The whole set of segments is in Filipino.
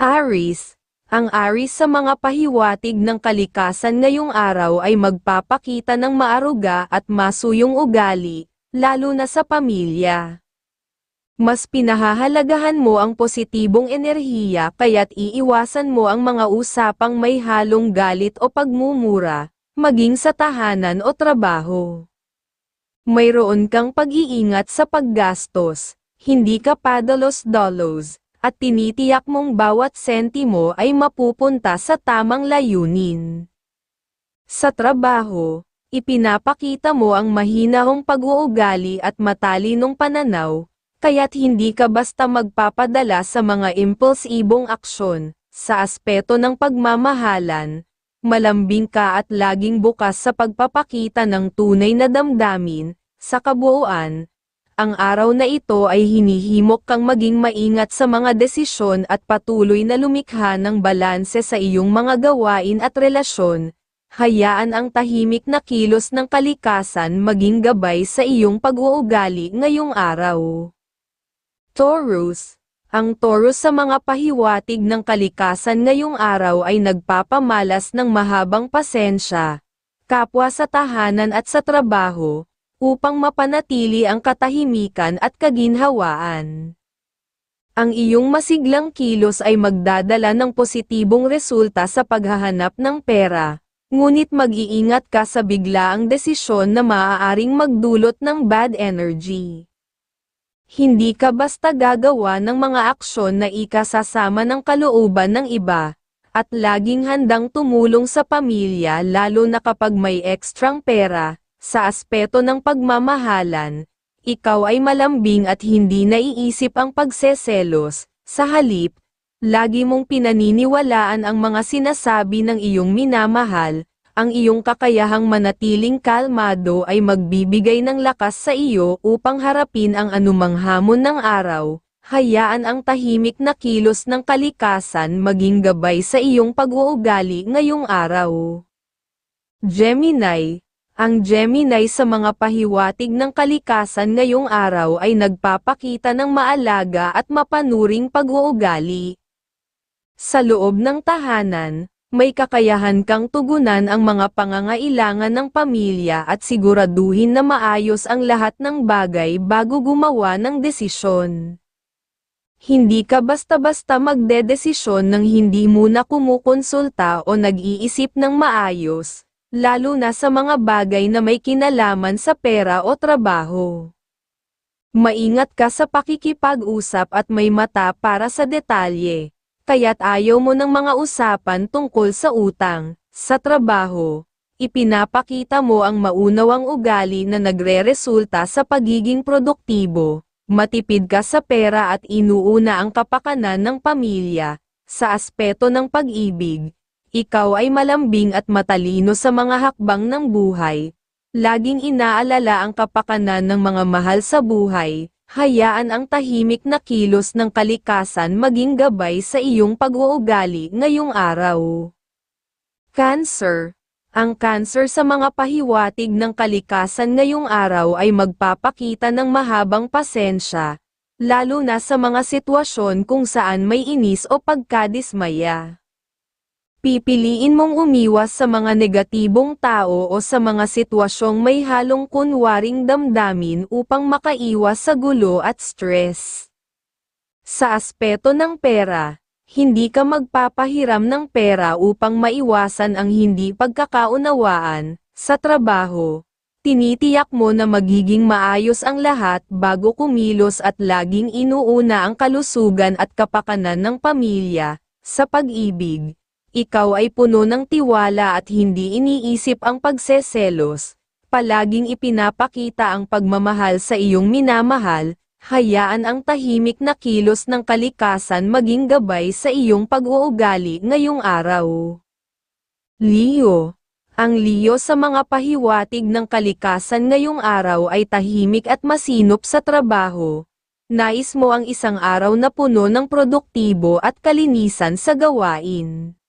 Aris, ang Aris sa mga pahiwatig ng kalikasan ngayong araw ay magpapakita ng maaruga at masuyong ugali, lalo na sa pamilya. Mas pinahahalagahan mo ang positibong enerhiya kaya't iiwasan mo ang mga usapang may halong galit o pagmumura, maging sa tahanan o trabaho. Mayroon kang pag-iingat sa paggastos, hindi ka padalos-dolos, at tinitiyak mong bawat sentimo ay mapupunta sa tamang layunin. Sa trabaho, ipinapakita mo ang mahinahong pag-uugali at matalinong pananaw, kaya't hindi ka basta magpapadala sa mga impulsibong aksyon, sa aspeto ng pagmamahalan, malambing ka at laging bukas sa pagpapakita ng tunay na damdamin, sa kabuuan, ang araw na ito ay hinihimok kang maging maingat sa mga desisyon at patuloy na lumikha ng balanse sa iyong mga gawain at relasyon, hayaan ang tahimik na kilos ng kalikasan maging gabay sa iyong pag-uugali ngayong araw. Taurus. Ang Taurus sa mga pahiwatig ng kalikasan ngayong araw ay nagpapamalas ng mahabang pasensya, kapwa sa tahanan at sa trabaho, upang mapanatili ang katahimikan at kaginhawaan. Ang iyong masiglang kilos ay magdadala ng positibong resulta sa paghahanap ng pera, ngunit mag-iingat ka sa biglaang desisyon na maaaring magdulot ng bad energy. Hindi ka basta gagawa ng mga aksyon na ikasasama ng kalooban ng iba, at laging handang tumulong sa pamilya lalo na kapag may ekstrang pera, sa aspeto ng pagmamahalan, ikaw ay malambing at hindi naiisip ang pagseselos, sa halip, lagi mong pinaniniwalaan ang mga sinasabi ng iyong minamahal, ang iyong kakayahang manatiling kalmado ay magbibigay ng lakas sa iyo upang harapin ang anumang hamon ng araw, hayaan ang tahimik na kilos ng kalikasan maging gabay sa iyong pag-uugali ngayong araw. Gemini, ang Gemini sa mga pahiwatig ng kalikasan ngayong araw ay nagpapakita ng maalaga at mapanuring pag-uugali. Sa loob ng tahanan, may kakayahan kang tugunan ang mga pangangailangan ng pamilya at siguraduhin na maayos ang lahat ng bagay bago gumawa ng desisyon. Hindi ka basta-basta magdedesisyon ng hindi muna kumukonsulta o nag-iisip ng maayos, lalo na sa mga bagay na may kinalaman sa pera o trabaho. Maingat ka sa pakikipag-usap at may mata para sa detalye, kaya't ayaw mo ng mga usapan tungkol sa utang, sa trabaho. Ipinapakita mo ang maunawang ugali na nagre-resulta sa pagiging produktibo, matipid ka sa pera at inuuna ang kapakanan ng pamilya, sa aspeto ng pag-ibig, ikaw ay malambing at matalino sa mga hakbang ng buhay. Laging inaalala ang kapakanan ng mga mahal sa buhay, hayaan ang tahimik na kilos ng kalikasan maging gabay sa iyong pag-uugali ngayong araw. Cancer Ang cancer sa mga pahiwatig ng kalikasan ngayong araw ay magpapakita ng mahabang pasensya, lalo na sa mga sitwasyon kung saan may inis o pagkadismaya. Pipiliin mong umiwas sa mga negatibong tao o sa mga sitwasyong may halong kunwaring damdamin upang makaiwas sa gulo at stress. Sa aspeto ng pera, hindi ka magpapahiram ng pera upang maiwasan ang hindi pagkakaunawaan, sa trabaho, tinitiyak mo na magiging maayos ang lahat bago kumilos at laging inuuna ang kalusugan at kapakanan ng pamilya, sa pag-ibig ikaw ay puno ng tiwala at hindi iniisip ang pagseselos, palaging ipinapakita ang pagmamahal sa iyong minamahal, hayaan ang tahimik na kilos ng kalikasan maging gabay sa iyong pag-uugali ngayong araw. Leo Ang Leo sa mga pahiwatig ng kalikasan ngayong araw ay tahimik at masinop sa trabaho. Nais mo ang isang araw na puno ng produktibo at kalinisan sa gawain.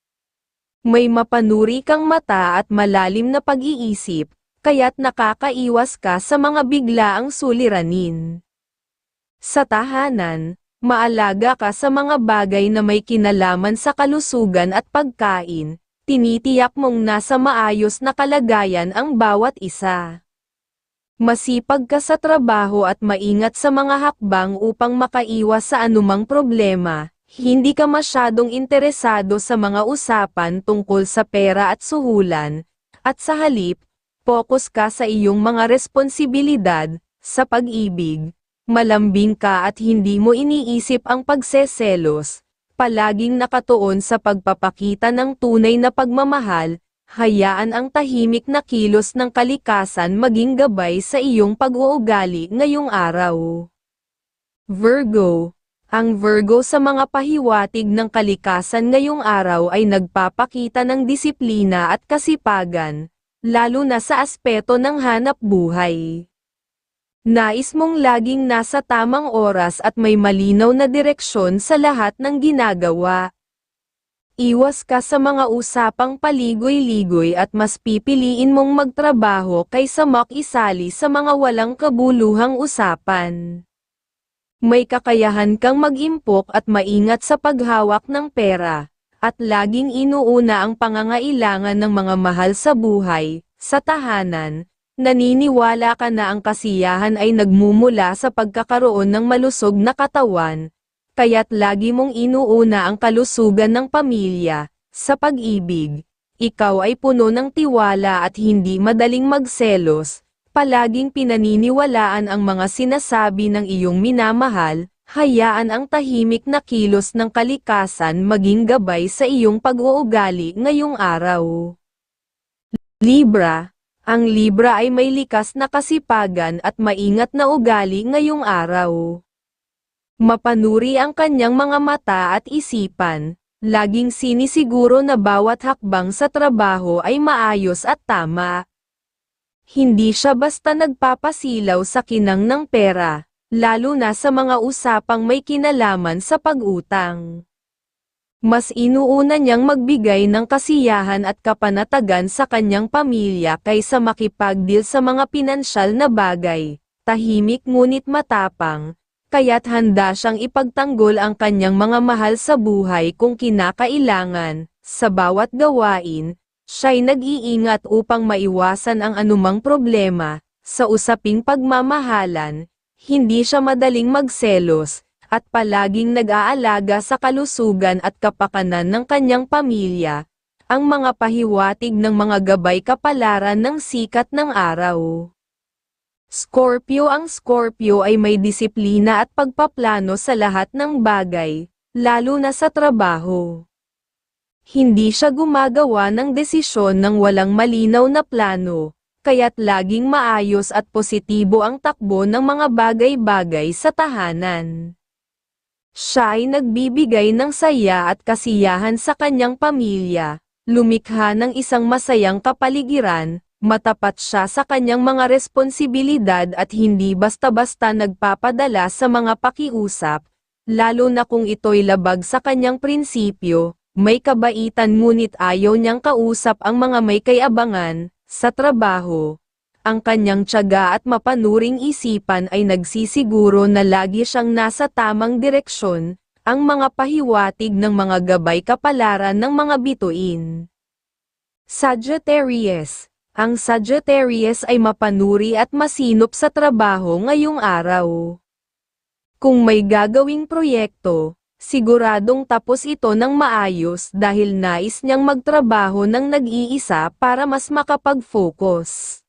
May mapanuri kang mata at malalim na pag-iisip, kaya't nakakaiwas ka sa mga biglaang suliranin. Sa tahanan, Maalaga ka sa mga bagay na may kinalaman sa kalusugan at pagkain, tinitiyak mong nasa maayos na kalagayan ang bawat isa. Masipag ka sa trabaho at maingat sa mga hakbang upang makaiwas sa anumang problema, hindi ka masyadong interesado sa mga usapan tungkol sa pera at suhulan, at sa halip, focus ka sa iyong mga responsibilidad, sa pag-ibig, malambing ka at hindi mo iniisip ang pagseselos, palaging nakatuon sa pagpapakita ng tunay na pagmamahal, hayaan ang tahimik na kilos ng kalikasan maging gabay sa iyong pag-uugali ngayong araw. Virgo Ang Virgo sa mga pahiwatig ng kalikasan ngayong araw ay nagpapakita ng disiplina at kasipagan, lalo na sa aspeto ng hanap buhay. Nais mong laging nasa tamang oras at may malinaw na direksyon sa lahat ng ginagawa. Iwas ka sa mga usapang paligoy-ligoy at mas pipiliin mong magtrabaho kaysa makisali sa mga walang kabuluhang usapan. May kakayahan kang mag-impok at maingat sa paghawak ng pera, at laging inuuna ang pangangailangan ng mga mahal sa buhay, sa tahanan, naniniwala ka na ang kasiyahan ay nagmumula sa pagkakaroon ng malusog na katawan, kaya't lagi mong inuuna ang kalusugan ng pamilya, sa pag-ibig. Ikaw ay puno ng tiwala at hindi madaling magselos, palaging pinaniniwalaan ang mga sinasabi ng iyong minamahal, hayaan ang tahimik na kilos ng kalikasan maging gabay sa iyong pag-uugali ngayong araw. Libra, ang Libra ay may likas na kasipagan at maingat na ugali ngayong araw. Mapanuri ang kanyang mga mata at isipan, laging sinisiguro na bawat hakbang sa trabaho ay maayos at tama. Hindi siya basta nagpapasilaw sa kinang ng pera, lalo na sa mga usapang may kinalaman sa pag-utang. Mas inuuna niyang magbigay ng kasiyahan at kapanatagan sa kanyang pamilya kaysa makipagdeal sa mga pinansyal na bagay, tahimik ngunit matapang, kaya't handa siyang ipagtanggol ang kanyang mga mahal sa buhay kung kinakailangan, sa bawat gawain, siya'y nag-iingat upang maiwasan ang anumang problema, sa usaping pagmamahalan, hindi siya madaling magselos, at palaging nag-aalaga sa kalusugan at kapakanan ng kanyang pamilya, ang mga pahiwatig ng mga gabay kapalaran ng sikat ng araw. Scorpio Ang Scorpio ay may disiplina at pagpaplano sa lahat ng bagay, lalo na sa trabaho. Hindi siya gumagawa ng desisyon ng walang malinaw na plano, kaya't laging maayos at positibo ang takbo ng mga bagay-bagay sa tahanan. Siya ay nagbibigay ng saya at kasiyahan sa kanyang pamilya, lumikha ng isang masayang kapaligiran, matapat siya sa kanyang mga responsibilidad at hindi basta-basta nagpapadala sa mga pakiusap, lalo na kung ito'y labag sa kanyang prinsipyo, may kabaitan ngunit ayaw niyang kausap ang mga may kayabangan, sa trabaho. Ang kanyang tiyaga at mapanuring isipan ay nagsisiguro na lagi siyang nasa tamang direksyon, ang mga pahiwatig ng mga gabay kapalaran ng mga bituin. Sagittarius Ang Sagittarius ay mapanuri at masinop sa trabaho ngayong araw. Kung may gagawing proyekto, siguradong tapos ito ng maayos dahil nais niyang magtrabaho ng nag-iisa para mas makapag-focus.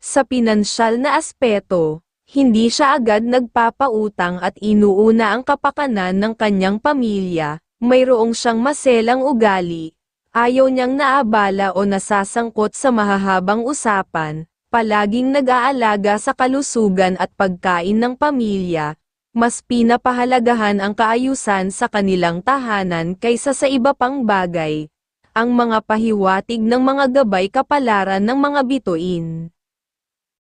Sa pinansyal na aspeto, hindi siya agad nagpapautang at inuuna ang kapakanan ng kanyang pamilya, mayroong siyang maselang ugali, ayaw niyang naabala o nasasangkot sa mahahabang usapan, palaging nag-aalaga sa kalusugan at pagkain ng pamilya, mas pinapahalagahan ang kaayusan sa kanilang tahanan kaysa sa iba pang bagay. Ang mga pahiwatig ng mga gabay kapalaran ng mga bituin.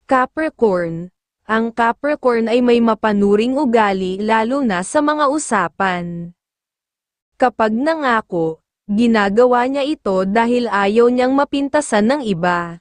Capricorn Ang Capricorn ay may mapanuring ugali lalo na sa mga usapan. Kapag nangako, ginagawa niya ito dahil ayaw niyang mapintasan ng iba.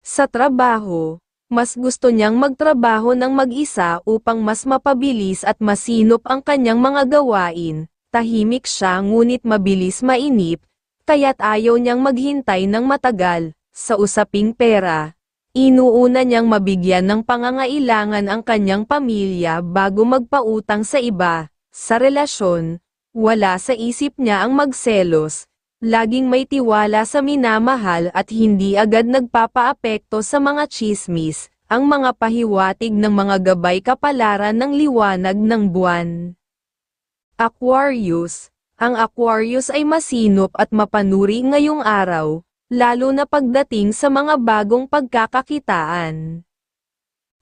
Sa trabaho, Mas gusto niyang magtrabaho ng mag-isa upang mas mapabilis at masinop ang kanyang mga gawain. Tahimik siya ngunit mabilis mainip, kaya't ayaw niyang maghintay ng matagal. Sa usaping pera, inuuna niyang mabigyan ng pangangailangan ang kanyang pamilya bago magpautang sa iba. Sa relasyon, wala sa isip niya ang magselos, laging may tiwala sa minamahal at hindi agad nagpapaapekto sa mga chismis, ang mga pahiwatig ng mga gabay kapalaran ng liwanag ng buwan. Aquarius Ang Aquarius ay masinop at mapanuri ngayong araw, lalo na pagdating sa mga bagong pagkakakitaan.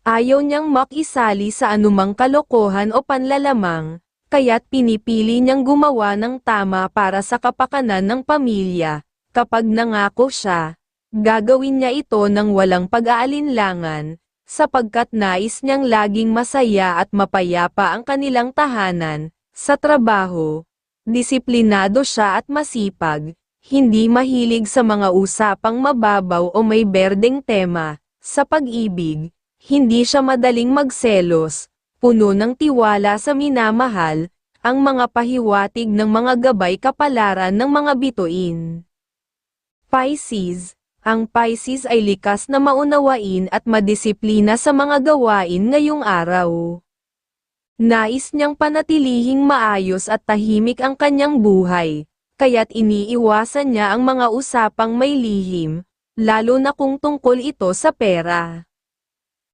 Ayaw niyang makisali sa anumang kalokohan o panlalamang, kaya't pinipili niyang gumawa ng tama para sa kapakanan ng pamilya. Kapag nangako siya, gagawin niya ito ng walang pag-aalinlangan, sapagkat nais niyang laging masaya at mapayapa ang kanilang tahanan. Sa trabaho, disiplinado siya at masipag, hindi mahilig sa mga usapang mababaw o may berdeng tema. Sa pag-ibig, hindi siya madaling magselos, puno ng tiwala sa minamahal, ang mga pahiwatig ng mga gabay kapalaran ng mga bituin. Pisces Ang Pisces ay likas na maunawain at madisiplina sa mga gawain ngayong araw. Nais niyang panatilihing maayos at tahimik ang kanyang buhay, kaya't iniiwasan niya ang mga usapang may lihim, lalo na kung tungkol ito sa pera.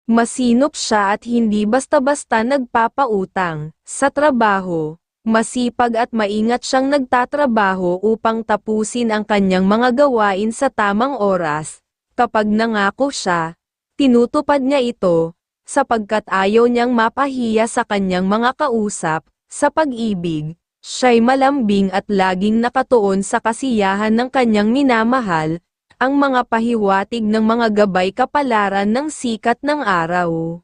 Masinop siya at hindi basta-basta nagpapautang. Sa trabaho, masipag at maingat siyang nagtatrabaho upang tapusin ang kanyang mga gawain sa tamang oras. Kapag nangako siya, tinutupad niya ito, sapagkat ayaw niyang mapahiya sa kanyang mga kausap, sa pag-ibig, siya'y malambing at laging nakatuon sa kasiyahan ng kanyang minamahal, ang mga pahiwatig ng mga gabay kapalaran ng sikat ng araw.